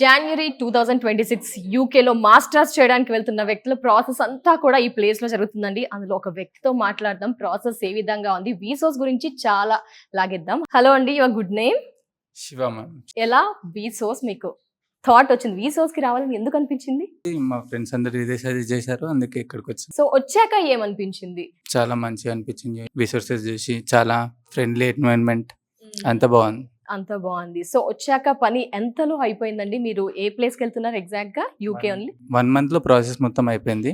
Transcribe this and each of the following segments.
జనవరి two thousand twenty six యూకేలో మాస్టర్స్ చేయడానికి వెళ్తున్న వ్యక్తుల ప్రాసెస్ అంతా కూడా ఈ ప్లేస్లో జరుగుతుందండి. అందులో ఒక వ్యక్తితో మాట్లాడదాం. ప్రాసెస్ ఏ విధంగా ఉంది? వీసోస్ గురించి చాలా లాగిద్దాం. హలో అండి your good name Shiva ma'am ఎలా? వీసోస్ మీకు థాట్ వచ్చింది. వీసోస్కి రావాలని ఎందుకు అనిపించింది? మా ఫ్రెండ్స్ అందరు సజెస్ట్ చేశారు. అందుకే ఇక్కడికి వచ్చాం. సో వచ్చాక ఏమనిపించింది? చాలా మంచిగా అనిపించింది. రిసోర్సెస్ చూసి చాలా ఫ్రెండ్లీ ఎన్వైరన్మెంట్ అంత బాగుంది. అంత బాగుంది. సో వచ్చాక పని ఎంతలో అయిపోయిందండి? మీరు ఏ ప్లేస్కి వెళ్తున్నారు ఎగ్జాక్ట్గా యూకే ఓన్లీ? వన్ మంత్లో ప్రాసెస్ మొత్తం అయిపోయింది.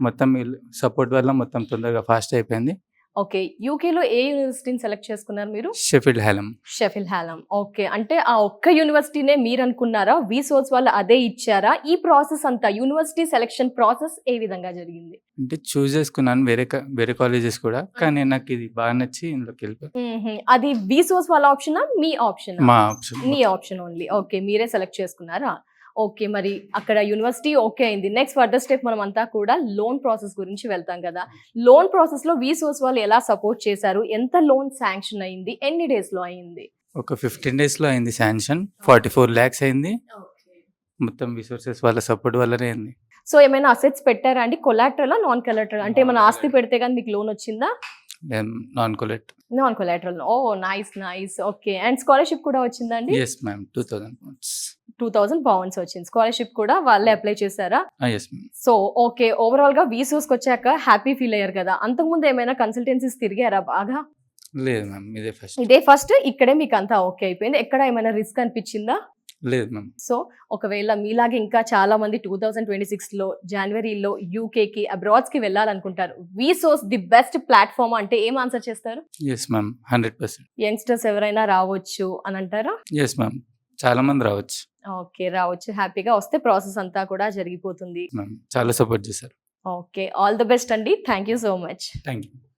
మొత్తం సపోర్ట్ వల్ల మొత్తం తొందరగా ఫాస్ట్ అయిపోయింది. ఓకే యూకేలో ఏ యూనివర్సిటీని సెలెక్ట్ చేసుకున్నారు మీరు? షెఫిల్డ్ హెలం షెఫిల్ హాలం ఓకే అంటే ఆ ఒక్క యూనివర్సిటీనే మీరు అనుకున్నారా వీసోర్స్ వాళ్ళు అదే ఇచ్చారా? ఈ ప్రాసెస్ అంతా యూనివర్సిటీ సెలెక్షన్ ప్రాసెస్ ఏ విధంగా జరిగింది? అంటే చూస్ చేసుకున్నాను వేరే క- వేరే కాలేజెస్ కూడా కానీ నాకు ఇది బాగా నచ్చి ఇందులోకి వెళ్ళిపోయాను. మ్మ్హ. అది వీసోర్స్ వాళ్ళ ఆప్షనా మీ ఆప్షన్ మా ఆప్షన్ మీ ఆప్షన్ ఓన్లీ ఓకే మీరే సెలెక్ట్ చేసుకున్నారా? ఓకే మరి అక్కడ యూనివర్సిటీ ఓకే అయింది. నెక్స్ట్ ఫర్దర్ స్టెప్ మనం అంతా కూడా లోన్ ప్రాసెస్ గురించి వెళ్తాం కదా. లోన్ ప్రాసెస్లో వీసోర్స్ వాళ్ళు ఎలా సపోర్ట్ చేశారు? ఎంత లోన్ శాంక్షన్ అయింది? ఎన్ని డేస్లో అయింది? ఒక ఫిఫ్టీన్ డేస్లో అయింది శాంక్షన్ ఫార్టీ ఫోర్ ల్యాక్స్ అయింది మొత్తం రిసోర్సెస్ వాళ్ళ సపోర్ట్ వల్లనే అయింది. సో ఏమైనా అసెట్స్ పెట్టారా అండి? కొలాటరల్ నాన్ కొలాటరల్ అంటే ఏమైనా ఆస్తి పెడితే కానీ మీకు లోన్ వచ్చిందా? Non collect non collateral oh nice nice okay. And scholarship కూడా వచ్చిందండి yes ma'am two thousand two thousand pounds వచ్చింది. స్కాలర్షిప్ కూడా వాళ్ళే అప్లై చేశారా? సో ఓకే ఓవరాల్గా వీసోస్కి వచ్చాక హ్యాపీ ఫీల్ అయ్యారు కదా. అంతకుముందు ఏమైనా కన్సల్టెన్సీస్ తిరిగారా బాగా? లేదు మ్యామ్ ఇదే ఫస్ట్ ఇదే ఫస్ట్ ఇక్కడే మీకు అంతా ఓకే అయిపోయింది. ఎక్కడ ఏమైనా రిస్క్ అనిపించిందా? లేదు మ్యామ్ సో ఒకవేళ మీలాగే ఇంకా చాలా మంది టూ థౌజండ్ ట్వంటీ సిక్స్లో జనవరిలో యూకేకి అబ్రాడ్స్కి వెళ్ళాలనుకుంటారు. వీసోస్ ది బెస్ట్ ప్లాట్ఫామ్ అంటే ఏం ఆన్సర్ చేస్తారు? Yes ma'am hundred percent. Youngsters ఎవరైనా రావచ్చు అని అంటారా? ఎస్ మ్యామ్ చాలా మంది రావచ్చు. ఓకే. రావచ్చు హ్యాపీగా వస్తే ప్రాసెస్ అంతా కూడా జరిగిపోతుంది. చాలా సపోర్ట్ చేశారు. ఓకే. ఆల్ ద బెస్ట్ అండి. Thank you so much. Thank you.